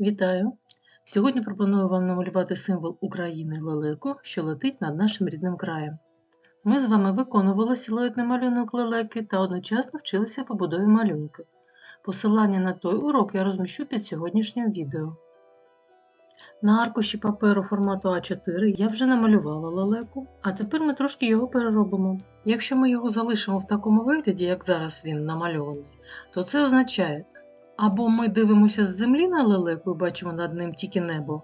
Вітаю! Сьогодні пропоную вам намалювати символ України лелеку, що летить над нашим рідним краєм. Ми з вами виконували силуетний малюнок лелеки та одночасно вчилися побудові малюнка. Посилання на той урок я розміщу під сьогоднішнім відео. На аркуші паперу формату А4 я вже намалювала лелеку, а тепер ми трошки його переробимо. Якщо ми його залишимо в такому вигляді, як зараз він намальований, то це означає, або ми дивимося з землі на лелеку і бачимо над ним тільки небо,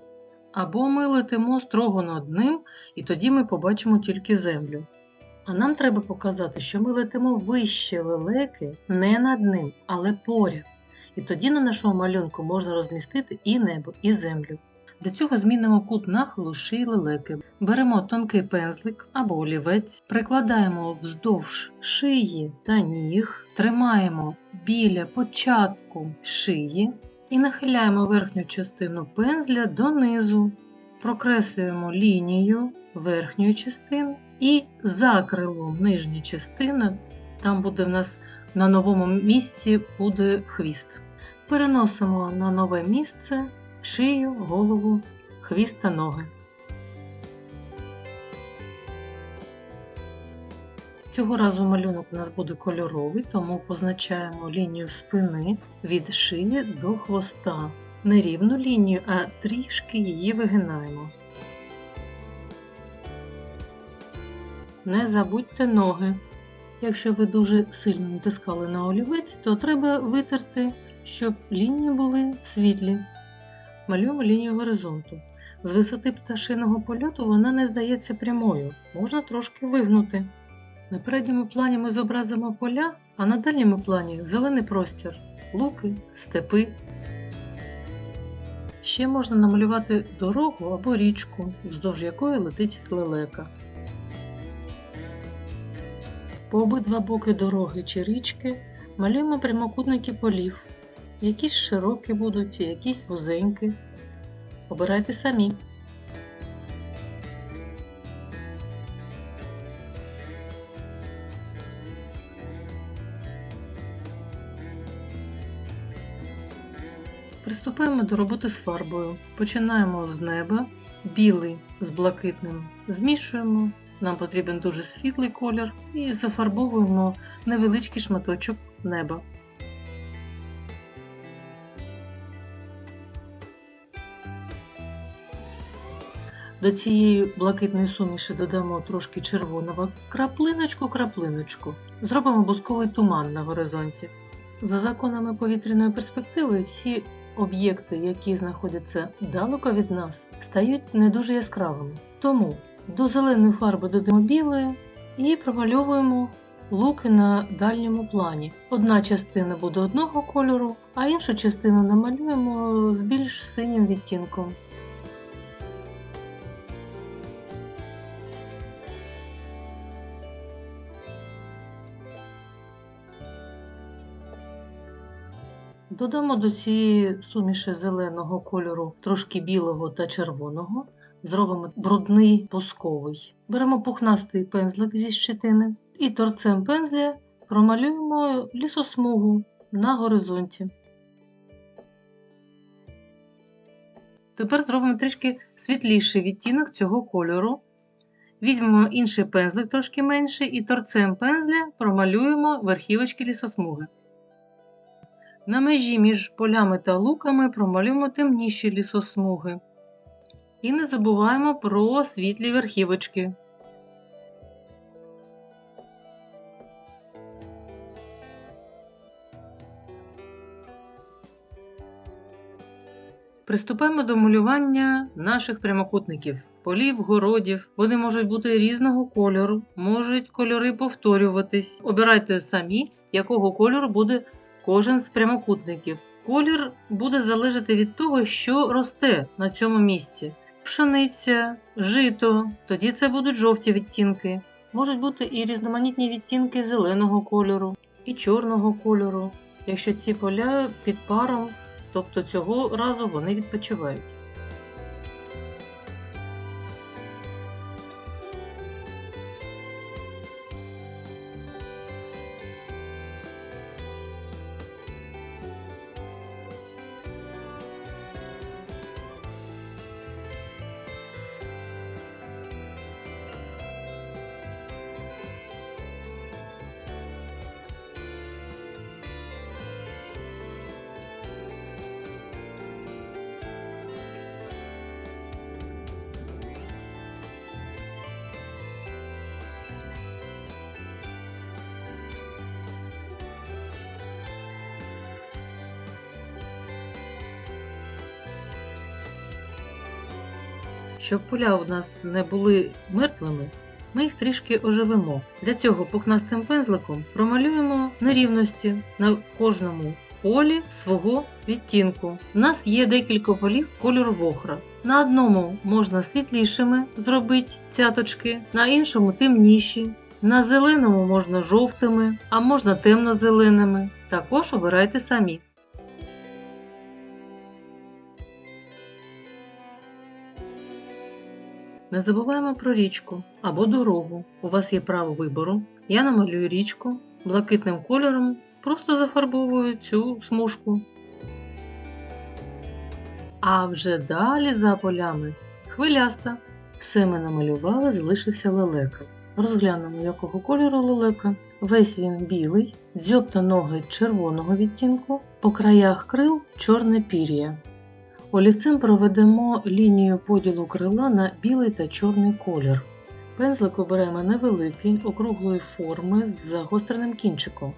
або ми летимо строго над ним, і тоді ми побачимо тільки землю. А нам треба показати, що ми летимо вище лелеки не над ним, але поряд. І тоді на нашому малюнку можна розмістити і небо, і землю. Для цього змінимо кут нахилу шиї лелеки. Беремо тонкий пензлик або олівець, прикладаємо вздовж шиї та ніг, тримаємо біля початку шиї і нахиляємо верхню частину пензля донизу, прокреслюємо лінію верхньої частини і за крилом нижня частина, там буде в нас на новому місці буде хвіст. Переносимо на нове місце шию, голову, хвіст та ноги. Цього разу малюнок у нас буде кольоровий, тому позначаємо лінію спини від шиї до хвоста. Не рівну лінію, а трішки її вигинаємо. Не забудьте ноги. Якщо ви дуже сильно натискали на олівець, то треба витерти, щоб лінії були світлі. Малюємо лінію горизонту. З висоти пташиного польоту вона не здається прямою, можна трошки вигнути. На передньому плані ми зобразимо поля, а на дальньому плані зелений простір, луки, степи. Ще можна намалювати дорогу або річку, вздовж якої летить лелека. По обидва боки дороги чи річки малюємо прямокутники полів. Якісь широкі будуть, якісь вузенькі. Обирайте самі. Приступаємо до роботи з фарбою. Починаємо з неба, білий з блакитним змішуємо. Нам потрібен дуже світлий колір і зафарбовуємо невеличкий шматочок неба. До цієї блакитної суміші додамо трошки червоного краплиночку-краплиночку. Зробимо бусковий туман на горизонті. За законами повітряної перспективи, всі об'єкти, які знаходяться далеко від нас, стають не дуже яскравими. Тому до зеленої фарби додаємо білої і промальовуємо луки на дальньому плані. Одна частина буде одного кольору, а іншу частину намалюємо з більш синім відтінком. Додамо до цієї суміші зеленого кольору трошки білого та червоного. Зробимо брудний пусковий. Беремо пухнастий пензлик зі щетини і торцем пензля промалюємо лісосмугу на горизонті. Тепер зробимо трішки світліший відтінок цього кольору. Візьмемо інший пензлик трошки менший, і торцем пензля промалюємо верхівочки лісосмуги. На межі між полями та луками промалюємо темніші лісосмуги. І не забуваємо про світлі верхівочки. Приступаємо до малювання наших прямокутників, полів, городів. Вони можуть бути різного кольору, можуть кольори повторюватись. Обирайте самі, якого кольору буде кожен з прямокутників. Колір буде залежати від того, що росте на цьому місці. Пшениця, жито, тоді це будуть жовті відтінки. Можуть бути і різноманітні відтінки зеленого кольору, і чорного кольору, якщо ці поля під паром, тобто цього разу вони відпочивають. Щоб поля у нас не були мертвими, ми їх трішки оживимо. Для цього пухнастим пензликом промалюємо нерівності на кожному полі свого відтінку. У нас є декілька полів кольору вохра. На одному можна світлішими зробити цяточки, на іншому темніші. На зеленому можна жовтими, а можна темно-зеленими. Також обирайте самі. Не забуваємо про річку або дорогу. У вас є право вибору. Я намалюю річку блакитним кольором, просто зафарбовую цю смужку. А вже далі за полями хвиляста. Все ми намалювали, залишився лелека. Розглянемо, якого кольору лелека. Весь він білий, дзьоб та ноги червоного відтінку, по краях крил чорне пір'я. Олівцем проведемо лінію поділу крила на білий та чорний колір. Пензлик оберемо невеликий, округлої форми з загостреним кінчиком,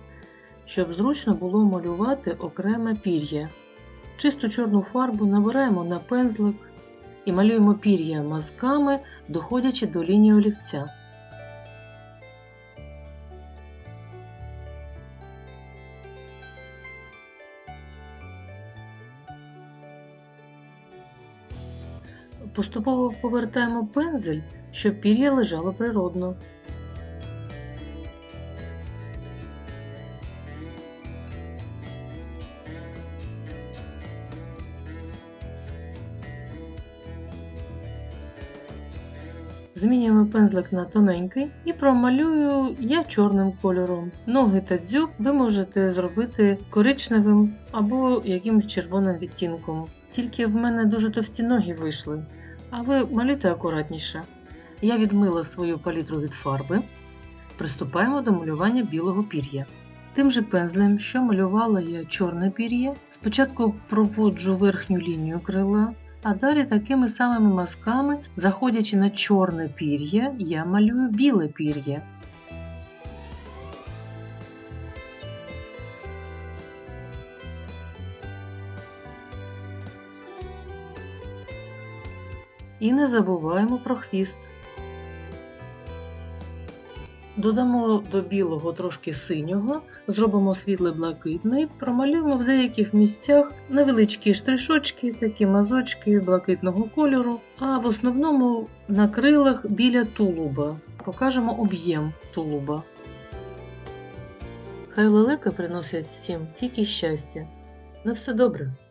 щоб зручно було малювати окреме пір'я. Чисту чорну фарбу набираємо на пензлик і малюємо пір'я мазками, доходячи до лінії олівця. Поступово повертаємо пензель, щоб пір'я лежало природно. Змінюємо пензлик на тоненький і промалюю я чорним кольором. Ноги та дзьоб ви можете зробити коричневим або якимось червоним відтінком. Тільки в мене дуже товсті ноги вийшли, а ви малюйте акуратніше. Я відмила свою палітру від фарби. Приступаємо до малювання білого пір'я. Тим же пензлем, що малювала я чорне пір'я, спочатку проводжу верхню лінію крила, а далі такими самими мазками, заходячи на чорне пір'я, я малюю біле пір'я. І не забуваємо про хвіст. Додамо до білого трошки синього, зробимо світлий блакитний, промалюємо в деяких місцях невеличкі штришочки, такі мазочки блакитного кольору, а в основному на крилах біля тулуба. Покажемо об'єм тулуба. Хай лелека приносять всім тільки щастя. На все добре!